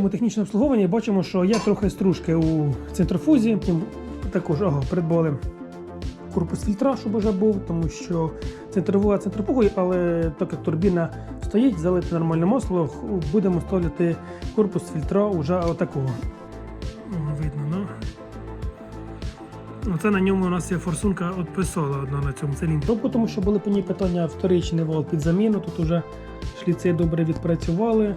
йому технічне обслуговування і бачимо, що є трохи стружки у центрофузі. Також ага, придбали корпус фільтра, щоб вже був, тому що центровуга центропугою, але так як турбіна стоїть, залити нормальне масло, будемо ставити корпус фільтра уже отакого. Видно, ну. Оце на ньому у нас є форсунка від писола одна на цьому циліндрі. Тому що були по ній питання вторичний вал під заміну. Тут уже шліци добре відпрацювали.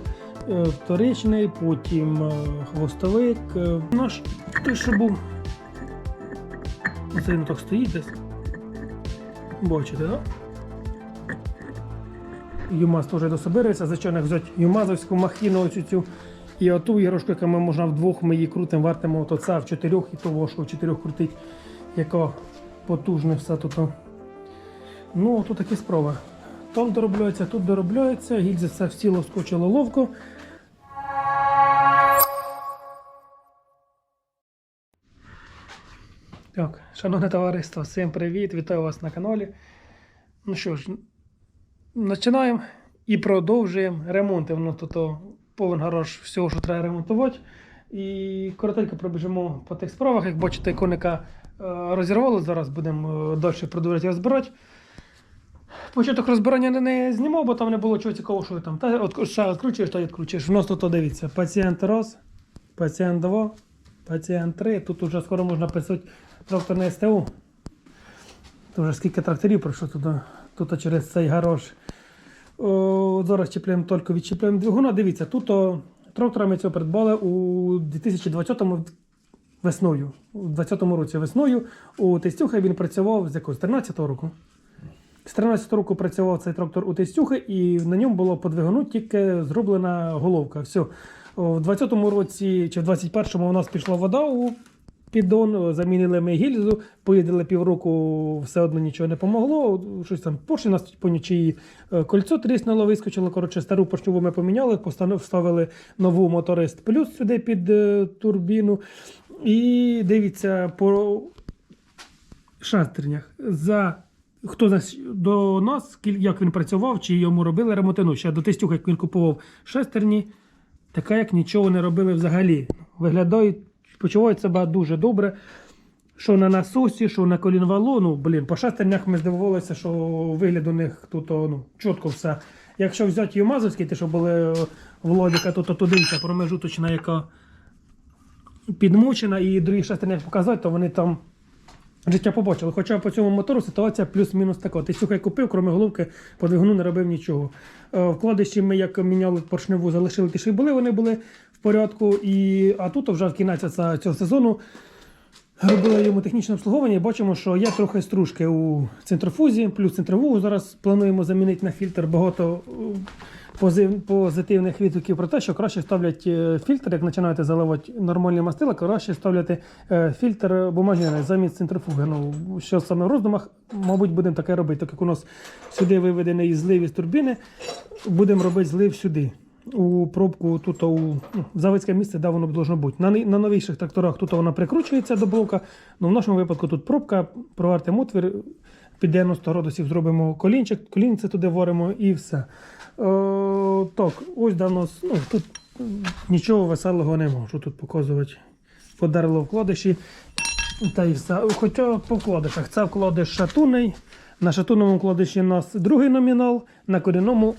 Е, Вторичний, потім е, хвостовик. Е, Наш той, що був. Оцей ну так стоїть десь. Бачите, так? ЮМАЗ теж дособирається, звичайно, взяти ЮМАЗовську махіну оцю цю. І оту іграшку, яку ми можна вдвох ми її крутимо, вартимо то це в чотирьох і того, що в чотирьох крутить, яка потужне все тут. Ну, тут такі справи. Там доробляється, тут доробляється, гільзи все в тіло скочило ловко. Так, шановне товариство, всім привіт! Вітаю вас на каналі. Ну що ж, починаємо і продовжуємо ремонти. Воно тут повен гараж всього, що треба ремонтувати. І коротенько пробіжимо по тих справах. Як бачите, коника е, розірвало. Зараз будемо е, далі продовжувати розбирати. Початок розбирання не, не знімав, бо там не було чого цікавого, що там. Та ще відкручуєш, та відкручуєш. В нас тут дивіться, пацієнт раз, пацієнт два, пацієнт три. Тут вже скоро можна писати тракторне СТУ. Тут вже скільки тракторів пройшло туди, тут через цей гараж. О, зараз чіпляємо тільки відчіпляємо двигуна. Дивіться, тут о, трактора ми цього придбали у 2020 весною. У 2020 році весною у Тестюхи він працював з якогось 13-го року. З 13 року працював цей трактор у Тестюхи, і на ньому було по двигуну тільки зроблена головка. Все. В 20-му році чи в 21-му у нас пішла вода у піддон, замінили ми гільзу, поїздили півроку, все одно нічого не помогло. Щось там поршень нас по нічиї е, кольцо тріснуло, вискочило. Коротше, стару поршневу ми поміняли, вставили нову моторист плюс сюди під е, турбіну. І дивіться, по шестернях за хто нас до нас, як він працював, чи йому робили ремонтину. Ще до тестюха, як він купував шестерні, така як нічого не робили взагалі. Виглядають, почувають себе дуже добре. Що на насосі, що на колінвалу, ну, блін, по шестернях ми здивувалися, що вигляд у них тут ну, чітко все. Якщо взяти Юмазовський, ті, що були в лобіка, то, то туди ця промежуточна, яка підмучена, і другі шестерні як показати, то вони там життя побачили. Хоча по цьому мотору ситуація плюс-мінус така. Ти сюхай купив, крім головки, по двигуну не робив нічого. Е, Вкладиші ми як міняли поршневу, залишили ті, що були, вони були в порядку. І, а тут вже в кінець цього сезону робили йому технічне обслуговування і бачимо, що є трохи стружки у центрофузі, плюс центрову. Зараз плануємо замінити на фільтр багато е, позитивних відгуків про те, що краще ставлять е, фільтр, як починаєте заливати нормальні мастила, краще ставляти е, фільтр бумажняний замість центрифуги. Ну, що саме в роздумах, мабуть, будемо таке робити, так як у нас сюди виведений злив із турбіни, будемо робити злив сюди. У пробку тут у ну, заводське місце, де воно должно бути. На, на новіших тракторах тут вона прикручується до блока. Ну, в нашому випадку тут пробка, провертимо отвір, під 90 градусів зробимо колінчик, колінце туди варимо і все. Е, так, ось де ну, тут нічого веселого нема, що тут показувати. Подерло вкладиші. Та й все. Хоча по вкладишах. Це вкладиш шатунний. На шатунному вкладиші у нас другий номінал, на корінному,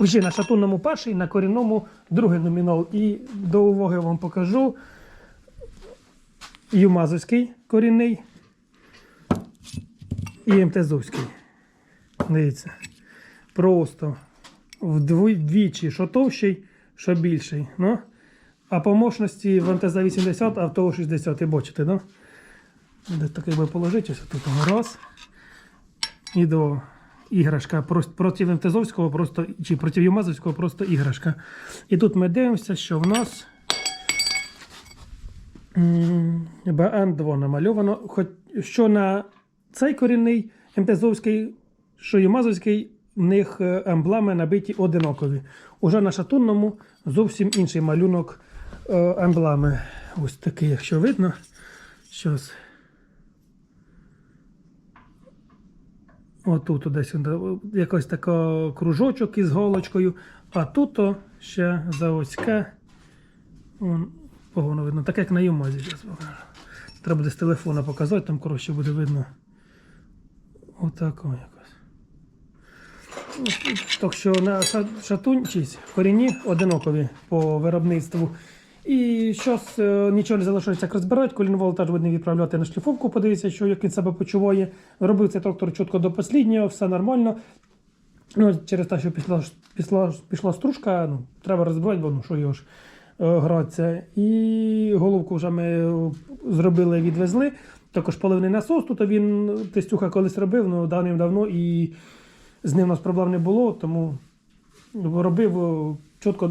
вже на шатунному перший, на корінному другий номінал. І до уваги вам покажу Юмазовський корінний і МТЗовський. Дивіться. Просто вдвічі, що товщий, що більший. Ну? А по мощності в МТЗ 80, а в того 60, і бачите, да? Де таке би положити, ось тут раз. І до іграшка. Проти МТЗовського просто, чи проти Юмазовського просто іграшка. І тут ми дивимося, що в нас БН2 намальовано. Хоч що на цей корінний МТЗовський, що Юмазовський, в них е, емблеми набиті одинакові. Уже на шатунному зовсім інший малюнок е, емблеми. Ось такий, якщо видно. Щось. Отут десь якось така кружочок із голочкою, а тут ще заводське Вон, погано видно, так як на Юмазі. Треба буде з телефона показати, там коротше буде видно. Отако якось. Так що на ша- шатунчись, корінні одинокові по виробництву. І зараз нічого не залишається як розбирати. Колінвол теж буде відправляти на шліфовку, подивитися, що як він себе почуває. Робив цей трактор чітко до останнього, все нормально. Ну, через те, що пішла, пішла, пішла стружка, ну, треба розбирати, бо ну, що його ж е, гратися. І головку вже ми е, зробили, відвезли. Також поливний насос. Тут він тестюха колись робив, ну давним-давно, і з ним у нас проблем не було, тому робив чітко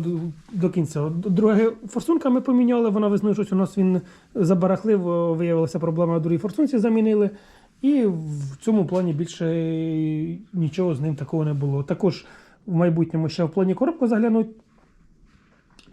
до, кінця. Друге, форсунка ми поміняли, вона весною щось у нас він забарахлив, виявилася проблема на другій форсунці замінили. І в цьому плані більше нічого з ним такого не було. Також в майбутньому ще в плані коробку заглянуть,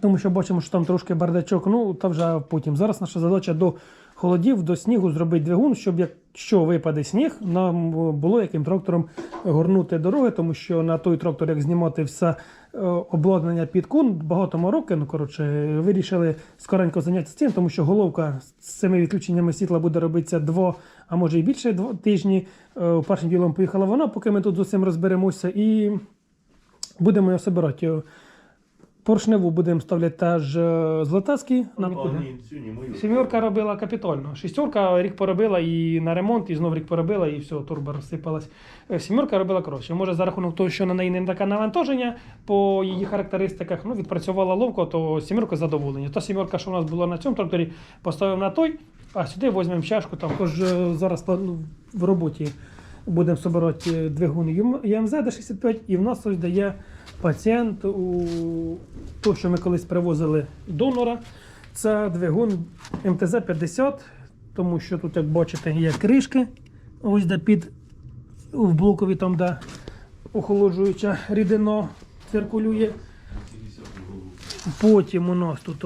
тому що бачимо, що там трошки бардачок. Ну, та вже потім. Зараз наша задача до холодів, до снігу зробити двигун, щоб якщо випаде сніг, нам було яким трактором горнути дороги, тому що на той трактор, як знімати все е, обладнання під кун, багато мороки. Ну, коротше, вирішили скоренько зайнятися цим, тому що головка з цими відключеннями світла буде робитися два, а може і більше два тижні. Е, Першим ділом поїхала вона, поки ми тут з усім розберемося, і будемо його собирати. Поршневу будемо ставляти теж е, з латаски. Сімерка робила капітально. Шістерка рік поробила і на ремонт, і знов рік поробила, і все, турбо розсипалась. Е, Сімерка робила коротше. Може, за рахунок того, що на неї не таке навантаження по її характеристиках, ну, відпрацювала ловко, то сімерка задоволення. Та сімерка, що у нас була на цьому тракторі, поставив на той, а сюди візьмемо чашку. Там тож е, зараз ну, в роботі будемо собирати двигун ЄМЗ Д65, і в нас ось дає пацієнт у то, що ми колись привозили донора. Це двигун МТЗ-50, тому що тут, як бачите, є кришки. Ось де під в блокові, там, де охолоджуюча рідина циркулює. Потім у нас тут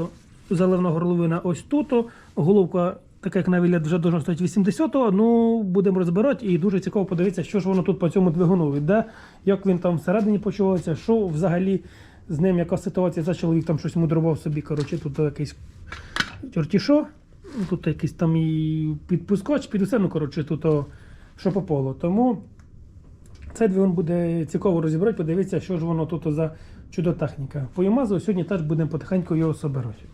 заливна горловина ось тут. Головка, така як на вигляд, вже должна стоїть 80-го. Ну, будемо розбирати і дуже цікаво подивитися, що ж воно тут по цьому двигуну йде, як він там всередині почувається, що взагалі з ним, яка ситуація, за чоловік там щось мудрував собі. Коротше, тут якийсь тюртішо, тут якийсь там і підпускач, під усе, ну коротше, тут о, що попало. Тому цей двигун буде цікаво розібрати, подивитися, що ж воно тут за чудо-техніка. По Ямазу сьогодні теж будемо потихеньку його собирати.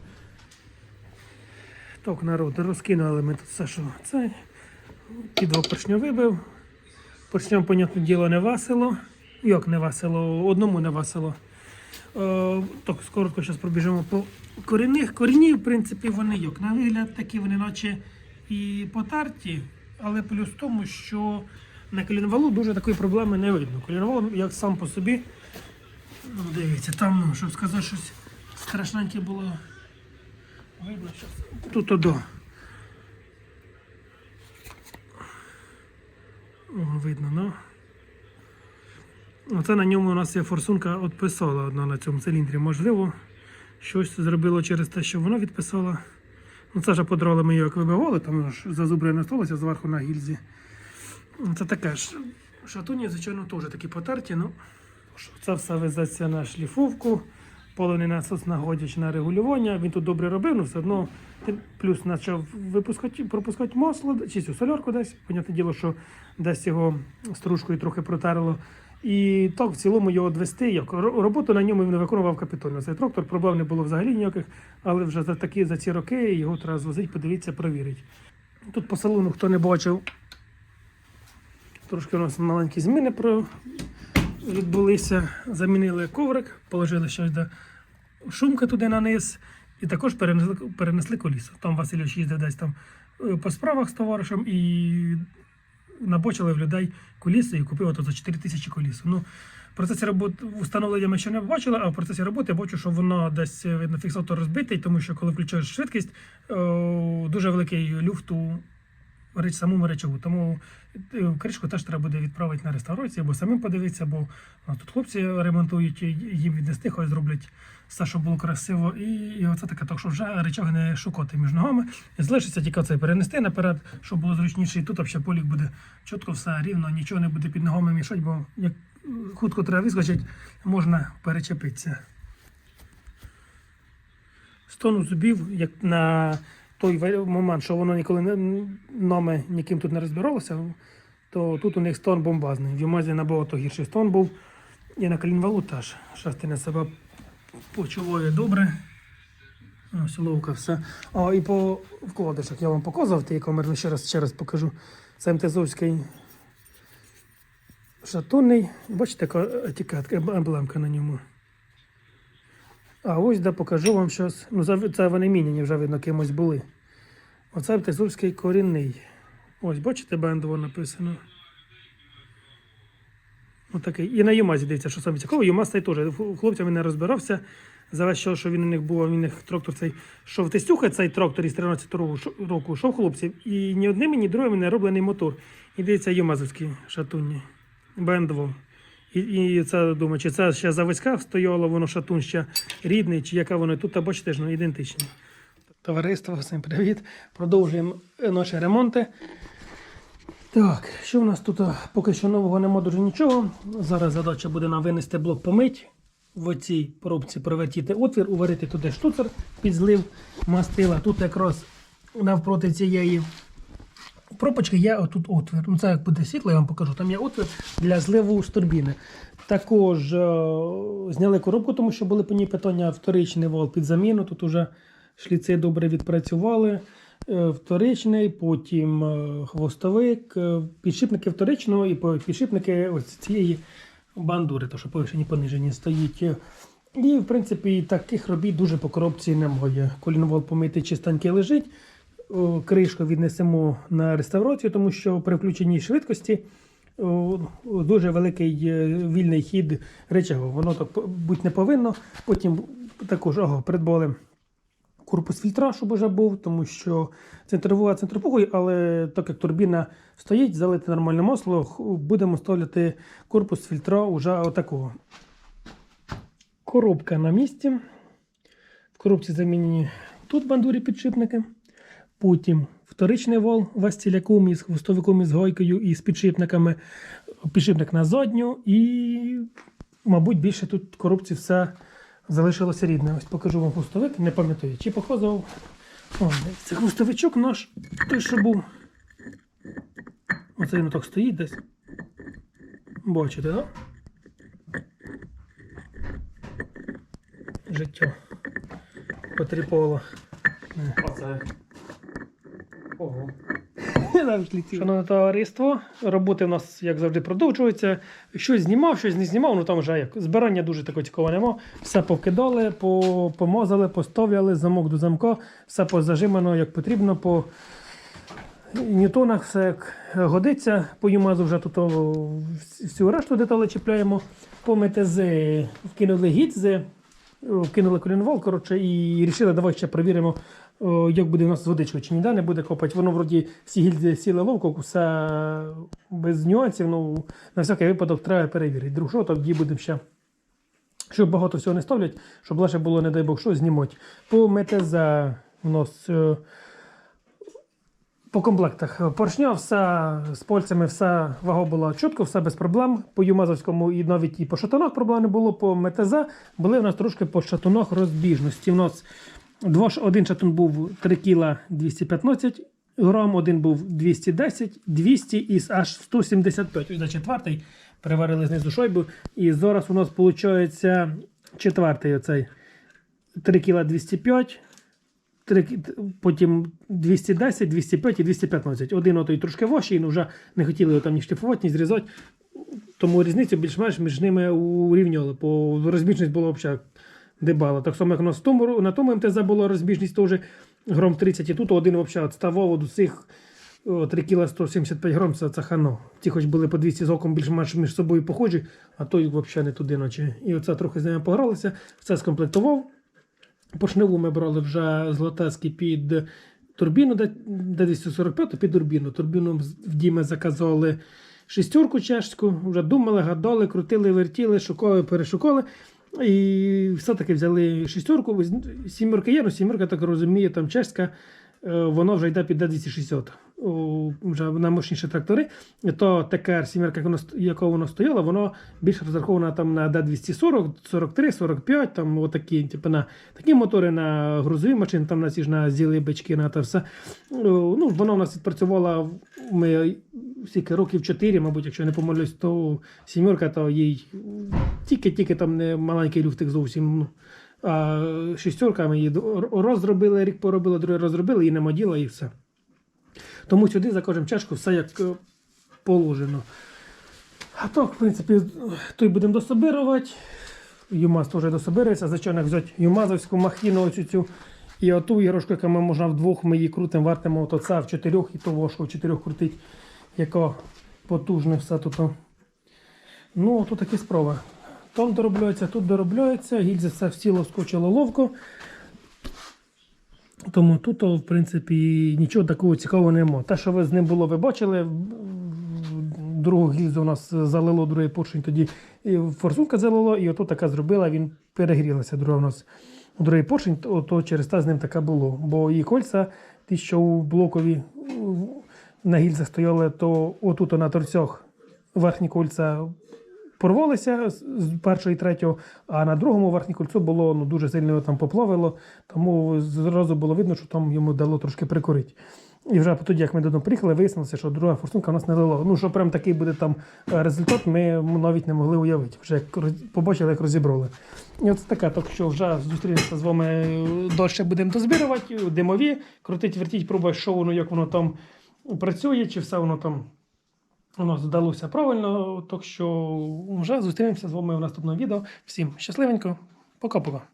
Так, народ, розкинули ми тут все, що це. Ті два вибив. Поршням, понятне діло, не весело. Як не весело? Одному не весело. Е, так, коротко зараз пробіжимо по корінних. Корінні, в принципі, вони як на вигляд, такі вони наче і потерті, але плюс в тому, що на колінвалу дуже такої проблеми не видно. Колінвал, як сам по собі, ну, дивіться, там, ну, щоб сказати, щось страшненьке було. Видно, що тут одо. О, видно, ну. Оце на ньому у нас є форсунка відписала одна на цьому циліндрі. Можливо, щось зробило через те, що вона відписала. Ну, це вже подрали ми її як вибивали, там ж зазубрено сталося зверху на гільзі. Це таке ж. Шатуні, звичайно, теж такі потерті. Ну, це все везеться на шліфовку, поливний насос нагодяч на регулювання. Він тут добре робив, але все одно плюс почав випускати, пропускати масло, чи цю солярку десь. Понятне діло, що десь його стружкою трохи протерло. І так в цілому його відвести. Як роботу на ньому він не виконував капітально. Цей трактор проблем не було взагалі ніяких, але вже за такі за ці роки його треба звозити, подивитися, провірити. Тут по салону, хто не бачив, трошки у нас маленькі зміни про... відбулися. Замінили коврик, положили щось до шумки туди на низ, і також перенесли, перенесли колісо. Там Васильович їздив десь там е, по справах з товаришем і набочили в людей коліса і купив ото за 4 тисячі коліс. Ну, в процесі роботи встановлення ми ще не бачили, а в процесі роботи я бачу, що воно десь е, видно фіксатор розбитий, тому що коли включаєш швидкість, е, дуже великий люфт у реч, самому речову. Тому е, кришку теж треба буде відправити на реставрацію, або самим подивитися, бо у нас тут хлопці ремонтують, їм віднести, хай зроблять все, щоб було красиво. І, і оце таке, так що вже речаги не шукати між ногами. Залишиться тільки це перенести наперед, щоб було зручніше. І тут взагалі полік буде чітко все рівно, нічого не буде під ногами мішати, бо як е, хутко треба вискочити, можна перечепитися. стону зубів, як на той момент, що воно ніколи не, нами ніким тут не розбиралося, то тут у них стон бомбазний. В Юмазі набагато гірший стон був. І на колінвалу теж. Шастиня себе почуває добре. Ось ловка все. А і по вкладишах я вам показував ті комерний, ще раз ще раз покажу. Це МТЗовський шатунний. Бачите, яка етикетка, емблемка на ньому. А ось де покажу вам щось. Ну, це вони міняні вже видно кимось були. Оце МТЗовський корінний. Ось, бачите, бендово написано. Отакий. І на Юмазі дивіться, що саме цікаво. Юмаз цей теж хлопцями не розбирався. За весь час, що він у них був, він у них трактор цей шов тестюха, цей трактор із 13 року, року шов хлопців, і ні одним, ні другим не роблений мотор. І дивіться, Юмазовські шатунні. Бендово. І, і це думаю, чи це ще заводська стояло, воно шатун ще рідний, чи яка воно тут, а бачите ж, ну, ідентичні. Товариство, всім привіт. Продовжуємо наші ремонти. Так, що в нас тут? Поки що нового нема дуже нічого. Зараз задача буде нам винести блок помить. В оцій пробці провертіти отвір, уварити туди штуцер під злив мастила. Тут якраз навпроти цієї пропочки є отут отвір. Ну, це як буде світло, я вам покажу. Там є отвір для зливу з турбіни. Також е, зняли коробку, тому що були по ній питання вторичний вал під заміну. Тут уже шліци добре відпрацювали. Е, Вторичний, потім е, хвостовик, е, підшипники вторичного і підшипники ось цієї бандури, то що повишені понижені стоїть. І, в принципі, таких робіт дуже по коробці немає. Колінвол помитий чистенький лежить. Кришку віднесемо на реставрацію, тому що при включеній швидкості дуже великий вільний хід речагу. Воно так бути не повинно. Потім також ого, придбали корпус фільтра, щоб вже був, тому що центровуга центрофугою, але так як турбіна стоїть, залити нормальне масло, будемо ставляти корпус фільтра уже отакого. Коробка на місці. В коробці замінені тут бандурі підшипники. Потім вторичний вал вастіляком із хвостовиком із гойкою і з підшипниками. Підшипник на задню. І, мабуть, більше тут в коробці все залишилося рідне. Ось покажу вам хвостовик, не пам'ятаю, чи показував. О, це хвостовичок наш, той, що був. Оце він так стоїть десь. Бачите, так? Життя. Потріпало. Оце. Ого. Шановне товариство, роботи в нас, як завжди, продовжуються. Щось знімав, щось не знімав, ну там вже як збирання дуже такого цікавого нема. Все повкидали, помазали, поставляли, замок до замка, все позажимано як потрібно, по ньютонах все як годиться. По юмазу вже тут всю решту деталей чіпляємо. По МТЗ вкинули гідзи, вкинули колінвал, коротше, і вирішили, давай ще перевіримо, як буде у нас з водичкою, чи ніде не буде копати. Воно вроді всі гільзи сіли ловко, все без нюансів. Ну, на всякий випадок треба перевірити. Друг що, тоді будемо ще. Щоб багато всього не ставлять, щоб лише було, не дай Бог, що знімати. По МТЗ у нас е, по комплектах поршня, все з пальцями, все вага була чітко, все без проблем. По Юмазовському і навіть і по шатунах проблем не було. По МТЗ були у нас трошки по шатунах розбіжності. У нас два, ш- один шатун був 3 кг 215 грам, один був 210, 200 і аж 175. Ось четвертий приварили знизу шойбу. І зараз у нас виходить четвертий оцей 3 кг 205. Три кі- потім 210, 205 і 215. Один отой трошки важчий, ну вже не хотіли його там ні шліфувати, ні зрізати. Тому різницю більш-менш між ними урівнювали, бо розбіжність була взагалі дебала. Так само, як у нас тому, на тому МТЗ була розбіжність теж гром 30, і тут один взагалі відставав від усіх 3 кг 175 грам, це, це хано. Ті хоч були по 200 з оком більш-менш між собою похожі, а той взагалі не туди наче. І оце трохи з ними погралися, все скомплектував. Поршневу ми брали вже злотески під турбіну, де, де 245 під турбіну. Турбіну в Діме заказали шестерку чешську, вже думали, гадали, крутили, вертіли, шукали, перешукали. І все-таки взяли шістерку. Сімерка є, ну сімерка, так розуміє, там чеська, воно вона вже йде під D260. Вже мощніші трактори, то ТКР сімерка, як воно ст- воно стояло, воно більш розраховано там на D240, 43, 45, там отакі, типу, на такі мотори на грузові машини, там на ці ж на зіли бички, на те все. Ну, воно у нас відпрацювало ми скільки років 4, мабуть, якщо я не помилюсь, то сімерка, то їй тільки-тільки там не маленький люфтик зовсім. А шістерка ми її розробили, рік поробили, другий розробили, і нема діла, і все. Тому сюди за кожен чашку все як е, положено. А так, в принципі, той будемо дособирувати. ЮМАЗ теж дособирається. Зачем взяти ЮМАЗовську махіну оцю цю. І оту іграшку, яку ми можна вдвох, ми її крутимо, вартимо то це в чотирьох і того, що в чотирьох крутить, яка потужне все тут. Ну, тут такі справи. Там доробляється, тут доробляється, гільзи все в тіло скочило ловко. Тому тут, в принципі, нічого такого цікавого нема. Те, що ви з ним було, ви бачили. Другу гільзу у нас залило другий поршень, тоді і форсунка залило, і ото така зробила, він перегрілася. Друга у нас другий поршень, то, через те з ним таке було. Бо її кольця, ті, що у блокові на гільзах стояли, то отут на торцях верхні кольця порвалися з першого і третього, а на другому верхнє кольцо було ну, дуже сильно там поплавило, тому зразу було видно, що там йому дало трошки прикурити. І вже тоді, як ми додому приїхали, вияснилося, що друга форсунка в нас не дала. Ну, що прям такий буде там е, результат, ми навіть не могли уявити. Вже як побачили, як розібрали. І от таке, так що вже зустрінемося з вами е, далі будемо дозбирувати, димові, крутить, вертіть, пробувати, що воно, як воно там працює, чи все воно там у нас вдалося правильно. Так що вже зустрінемося з вами в наступному відео. Всім щасливенько, пока-пока.